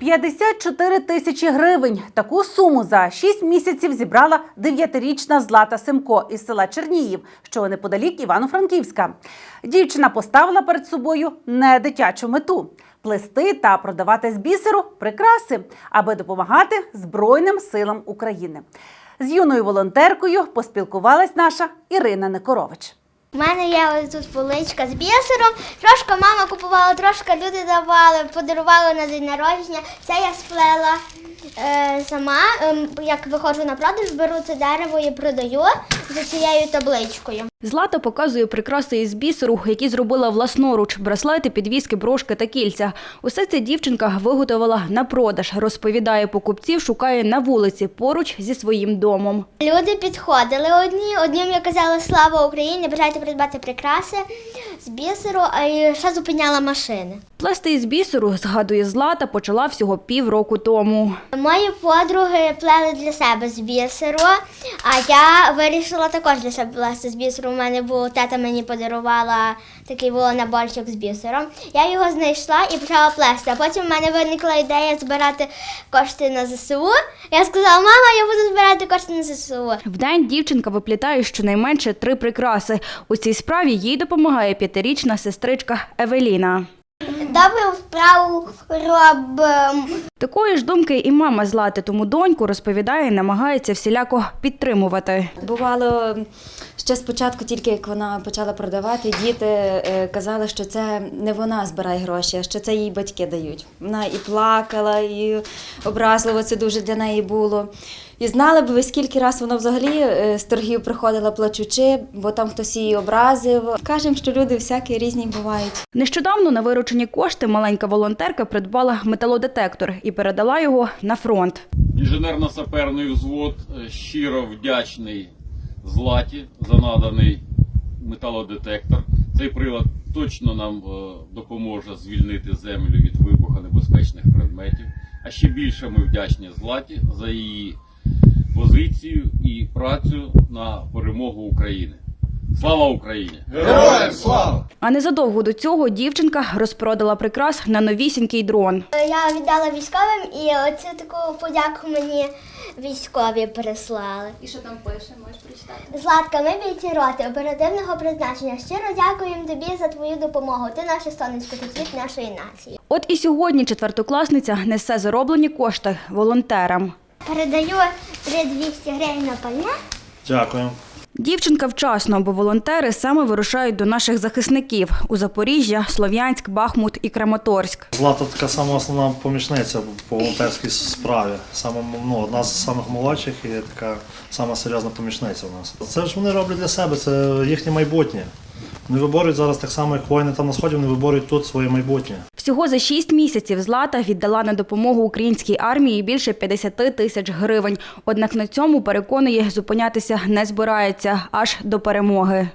54 тисячі гривень. Таку суму за 6 місяців зібрала дев'ятирічна Злата Семко із села Черніїв, що неподалік Івано-Франківська. Дівчина поставила перед собою не дитячу мету плести та продавати з бісеру прикраси, аби допомагати Збройним силам України. З юною волонтеркою поспілкувалась наша Ірина Некорович. У мене є ось тут поличка з бісером. Трошки мама купувала, трошки люди давали, подарували на день народження. Це я сплела е, сама. Ем, як виходжу на продаж, беру це дерево і продаю за цією табличкою. Злата показує прикраси із бісеру, які зробила власноруч: браслети, підвіски, брошки та кільця. Усе це дівчинка виготовила на продаж. Розповідає, покупців шукає на вулиці поруч зі своїм домом. Люди підходили одні, одним я казала Слава Україні, бажайте придбати прикраси з бісеру, а і ще зупиняла машини. Плести із бісеру, згадує Злата, почала всього півроку тому. Мої подруги плели для себе з бісеру, а я вирішила також для себе плести з бісеру. У мене був тета мені подарувала такий було наборчик з бісером. Я його знайшла і почала плести. А потім в мене виникла ідея збирати кошти на ЗСУ. Я сказала, мама, я буду збирати кошти на ЗСУ. Вдень дівчинка виплітає щонайменше три прикраси. У цій справі їй допомагає п'ятирічна сестричка Евеліна. Добру справу робимо. Такої ж думки і мама Злати, тому доньку розповідає, намагається всіляко підтримувати. Бувало ще спочатку, тільки як вона почала продавати, діти е, казали, що це не вона збирає гроші, а що це їй батьки дають. Вона і плакала, і образливо це дуже для неї було. І знали б ви, скільки раз вона взагалі е, з торгів приходила плачучи, бо там хтось її образив. Кажемо, що люди всякі різні бувають. Нещодавно на виручені кошти маленька волонтерка придбала металодетектор і передала його на фронт. Інженерно-саперний взвод е, щиро вдячний Златі за наданий металодетектор. Цей прилад точно нам е, допоможе звільнити землю від вибухонебезпечних предметів. А ще більше ми вдячні Златі за її позицію і працю на перемогу України. Слава Україні! Героям слава! А незадовго до цього дівчинка розпродала прикрас на новісінький дрон. Я віддала військовим і оцю таку подяку мені військові прислали. І що там пише, можеш прочитати? Златка, ми бійці роти оперативного призначення. Щиро дякуємо тобі за твою допомогу. Ти наше сонечко, ти світ нашої нації. От і сьогодні четвертокласниця несе зароблені кошти волонтерам. Передаю 3200 гривень на пальне. Дякую. Дівчинка вчасно, бо волонтери саме вирушають до наших захисників у Запоріжжя, Слов'янськ, Бахмут і Краматорськ. Злата така сама основна помічниця по волонтерській справі. Саме, ну, одна з самих молодших і така сама серйозна помічниця у нас. Це ж вони роблять для себе, це їхнє майбутнє. Вони виборюють зараз так само, як воїни там на сході, вони виборюють тут своє майбутнє. Всього за шість місяців Злата віддала на допомогу українській армії більше 50 тисяч гривень. Однак на цьому переконує, зупинятися не збирається аж до перемоги.